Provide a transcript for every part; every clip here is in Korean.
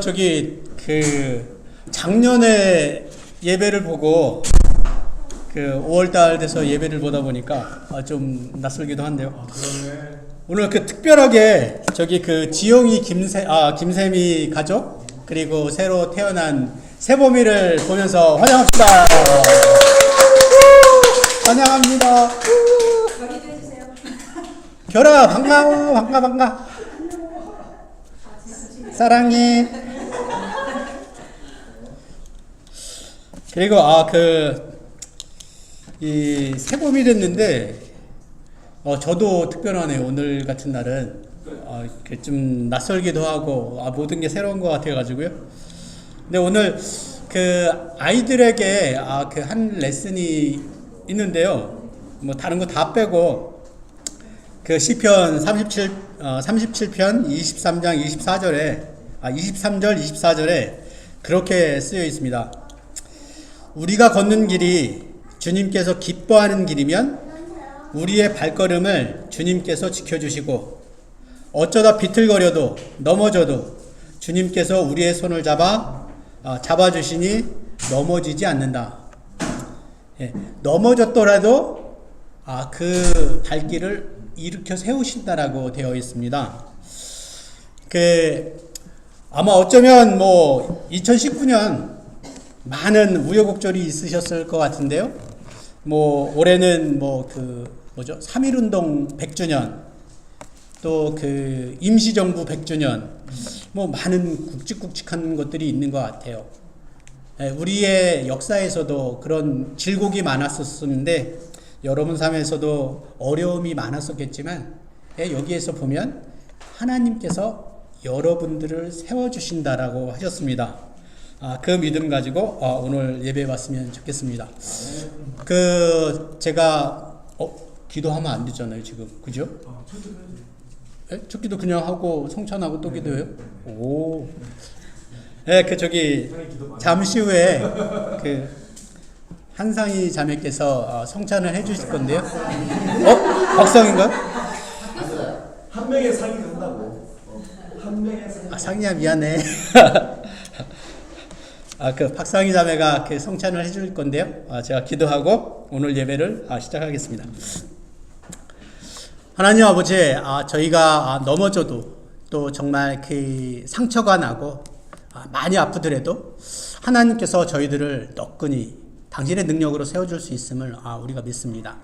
저기 그 작년에 예배를 보고 그 5월달 돼서 예배를 보다 보니까 아, 좀 낯설기도 한데요. 오늘 그 특별하게 저기 그 지용이 김세 아 김세미 가족 그리고 새로 태어난 세범이를 보면서 환영합시다. 환영합니다. 결아 반가워 반가 반가 사랑해. 그리고 아 그 이 세봄이 됐는데 어 저도 특별하네요 오늘 같은 날은 아, 이렇게 좀 낯설기도 하고 아 모든 게 새로운 것 같아가지고요. 근데 오늘 그 아이들에게 아 그 한 레슨이 있는데요. 뭐 다른 거 다 빼고 그 시편 37 어, 37편 23장 24절에 아 23절 24절에 그렇게 쓰여 있습니다. 우리가 걷는 길이 주님께서 기뻐하는 길이면 우리의 발걸음을 주님께서 지켜주시고 어쩌다 비틀거려도 넘어져도 주님께서 우리의 손을 잡아 아, 잡아주시니 넘어지지 않는다. 예, 넘어졌더라도 아, 그 발길을 일으켜 세우신다라고 되어 있습니다. 그 아마 어쩌면 뭐 2019년 많은 우여곡절이 있으셨을 것 같은데요. 뭐 올해는 뭐 그 뭐죠? 3.1운동 100주년 또 그 임시정부 100주년 뭐 많은 굵직굵직한 것들이 있는 것 같아요. 예, 우리의 역사에서도 그런 질곡이 많았었는데 여러분 삶에서도 어려움이 많았었겠지만 예, 여기에서 보면 하나님께서 여러분들을 세워주신다라고 하셨습니다. 아, 그 믿음 가지고 어, 오늘 예배 왔으면 좋겠습니다. 그 제가 어, 기도하면 안 되잖아요 지금 그죠? 예? 첫 기도 그냥 하고 성찬하고 또 기도해요? 오. 예, 그 저기 잠시 후에 그 한상희 자매께서 어, 성찬을 해주실 건데요. 어, 박성인가? 한 명의 상이 된다고. 어, 한 명의 상. 아, 상희야 미안해. 아, 그 박상희 자매가 그 성찬을 해줄 건데요. 아, 제가 기도하고 오늘 예배를 아, 시작하겠습니다. 하나님 아버지, 아, 저희가 아, 넘어져도 또 정말 그 상처가 나고 아, 많이 아프더라도 하나님께서 저희들을 너끈히 당신의 능력으로 세워줄 수 있음을 아, 우리가 믿습니다.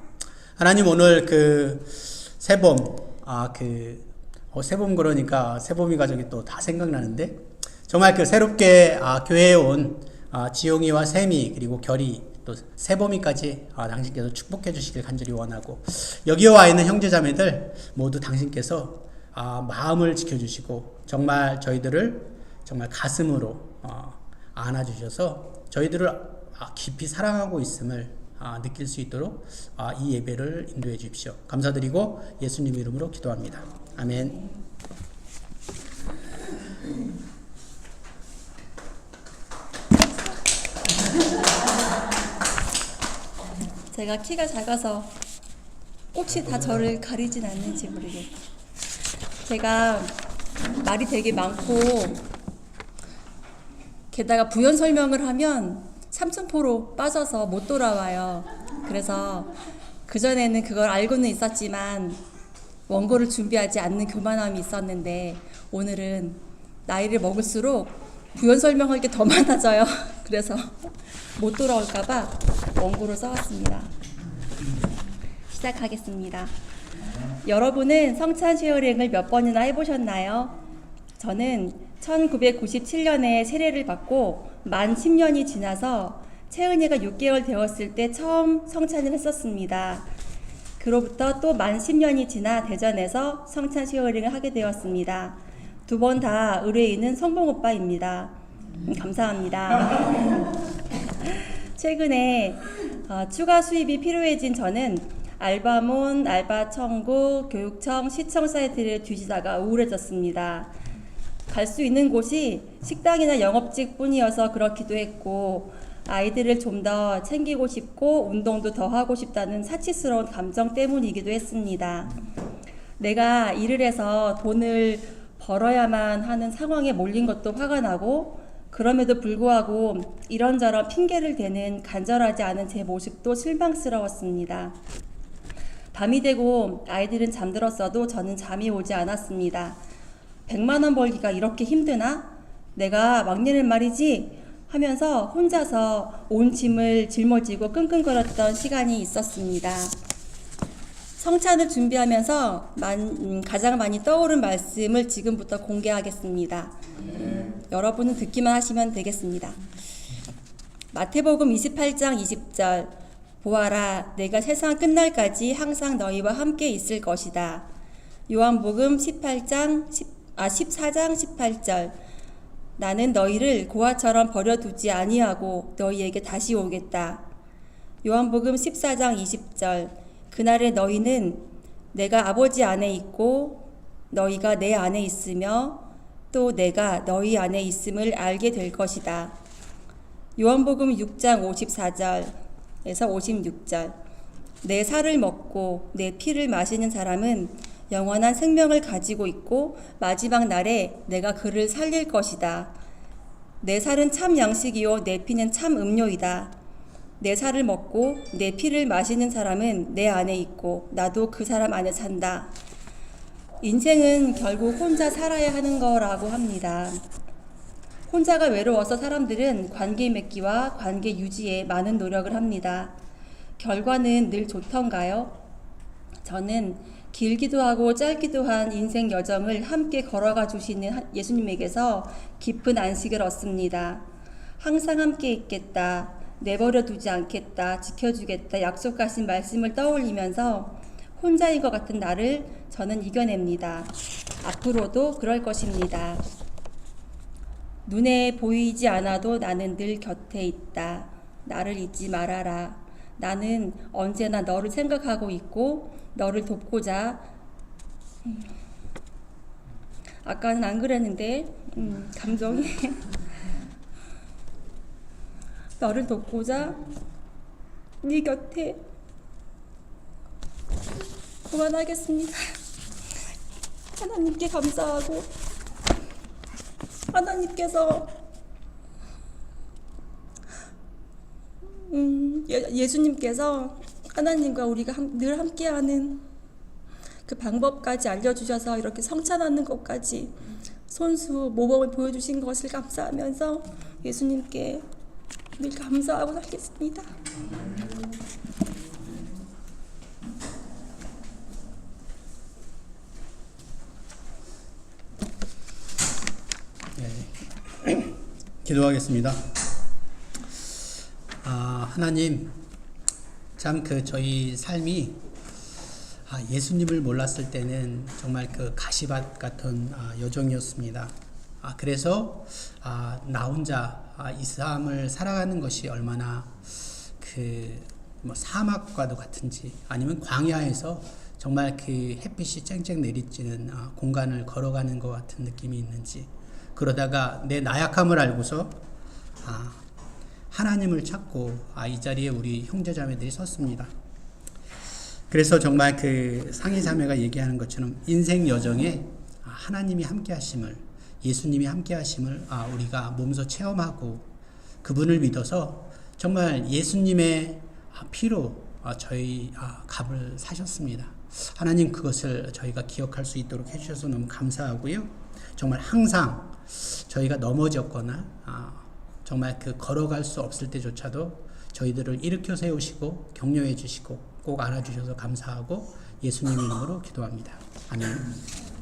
하나님 오늘 그 세범, 아, 그 어, 세범 그러니까 세범이 가족이 또 다 생각나는데 정말 그 새롭게 아, 교회에 온 아, 지용이와 세미 그리고 결이 또 세범이까지 아, 당신께서 축복해 주시길 간절히 원하고 여기에 와 있는 형제자매들 모두 당신께서 아, 마음을 지켜주시고 정말 저희들을 정말 가슴으로 어, 안아주셔서 저희들을 아, 깊이 사랑하고 있음을 아, 느낄 수 있도록 아, 이 예배를 인도해 주십시오. 감사드리고 예수님 이름으로 기도합니다. 아멘. 제가 키가 작아서 꽃이 다 저를 가리진 않는지 모르겠어요. 제가 말이 되게 많고 게다가 부연 설명을 하면 삼천포로 빠져서 못 돌아와요. 그래서 그전에는 그걸 알고는 있었지만 원고를 준비하지 않는 교만함이 있었는데 오늘은 나이를 먹을수록 부연 설명할 게 더 많아져요. 그래서 못 돌아올까봐 원고를 써왔습니다. 시작하겠습니다. 여러분은 성찬 쉐어링을 몇 번이나 해보셨나요? 저는 1997년에 세례를 받고 만 10년이 지나서 채은이가 6개월 되었을 때 처음 성찬을 했었습니다. 그로부터 또 만 10년이 지나 대전에서 성찬 쉐어링을 하게 되었습니다. 두 번 다 의뢰인은 성봉 오빠입니다. 음, 감사합니다. 최근에 어, 추가 수입이 필요해진 저는 알바몬, 알바청구, 교육청, 시청 사이트를 뒤지다가 우울해졌습니다. 갈 수 있는 곳이 식당이나 영업직 뿐이어서 그렇기도 했고, 아이들을 좀 더 챙기고 싶고, 운동도 더 하고 싶다는 사치스러운 감정 때문이기도 했습니다. 내가 일을 해서 돈을 벌어야만 하는 상황에 몰린 것도 화가 나고 그럼에도 불구하고 이런저런 핑계를 대는 간절하지 않은 제 모습도 실망스러웠습니다. 밤이 되고 아이들은 잠들었어도 저는 잠이 오지 않았습니다. 100만 원 벌기가 이렇게 힘드나? 내가 막내는 말이지 하면서 혼자서 온 짐을 짊어지고 끙끙거렸던 시간이 있었습니다. 성찬을 준비하면서 만, 음, 가장 많이 떠오른 말씀을 지금부터 공개하겠습니다. 여러분은 듣기만 하시면 되겠습니다. 마태복음 28장 20절 보아라 내가 세상 끝날까지 항상 너희와 함께 있을 것이다. 요한복음 18장 10, 아 14장 18절 나는 너희를 고아처럼 버려두지 아니하고 너희에게 다시 오겠다. 요한복음 14장 20절 그날에 너희는 내가 아버지 안에 있고 너희가 내 안에 있으며 또 내가 너희 안에 있음을 알게 될 것이다. 요한복음 6장 54절에서 56절 내 살을 먹고 내 피를 마시는 사람은 영원한 생명을 가지고 있고 마지막 날에 내가 그를 살릴 것이다. 내 살은 참 양식이요 내 피는 참 음료이다. 내 살을 먹고 내 피를 마시는 사람은 내 안에 있고 나도 그 사람 안에 산다. 인생은 결국 혼자 살아야 하는 거라고 합니다. 혼자가 외로워서 사람들은 관계 맺기와 관계 유지에 많은 노력을 합니다. 결과는 늘 좋던가요? 저는 길기도 하고 짧기도 한 인생 여정을 함께 걸어가 주시는 예수님에게서 깊은 안식을 얻습니다. 항상 함께 있겠다. 내버려 두지 않겠다. 지켜주겠다. 약속하신 말씀을 떠올리면서 혼자인 것 같은 나를 저는 이겨냅니다. 앞으로도 그럴 것입니다. 눈에 보이지 않아도 나는 늘 곁에 있다. 나를 잊지 말아라. 나는 언제나 너를 생각하고 있고 너를 돕고자 음, 아까는 안 그랬는데 음, 감정이 너를 돕고자 네 곁에 그만하겠습니다. 하나님께 감사하고 하나님께서 음, 예, 예수님께서 하나님과 우리가 함, 늘 함께하는 그 방법까지 알려주셔서 이렇게 성찬하는 것까지 손수 모범을 보여주신 것을 감사하면서 예수님께 늘 감사하고 살겠습니다. 네. 기도하겠습니다. 아, 하나님, 참 그 저희 삶이 아, 예수님을 몰랐을 때는 정말 그 가시밭 같은 아, 여정이었습니다. 아, 그래서 아, 나 혼자 아, 이 삶을 살아가는 것이 얼마나 그 뭐 사막과도 같은지 아니면 광야에서 정말 그 햇빛이 쨍쨍 내리쬐는 아, 공간을 걸어가는 것 같은 느낌이 있는지 그러다가 내 나약함을 알고서 아, 하나님을 찾고 아, 이 자리에 우리 형제자매들이 섰습니다. 그래서 정말 그 상의 자매가 얘기하는 것처럼 인생 여정에 아, 하나님이 함께 하심을 예수님이 함께 하심을 아, 우리가 몸소 체험하고 그분을 믿어서 정말 예수님의 아, 피로 아, 저희 아, 값을 사셨습니다. 하나님 그것을 저희가 기억할 수 있도록 해주셔서 너무 감사하고요. 정말 항상 저희가 넘어졌거나 아, 정말 그 걸어갈 수 없을 때조차도 저희들을 일으켜 세우시고 격려해 주시고 꼭 안아주셔서 감사하고 예수님 이름으로 기도합니다. 아멘.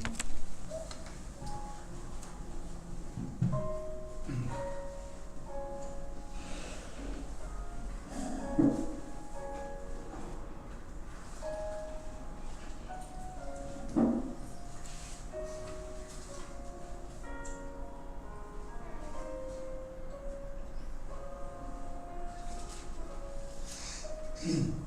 Mm-hmm.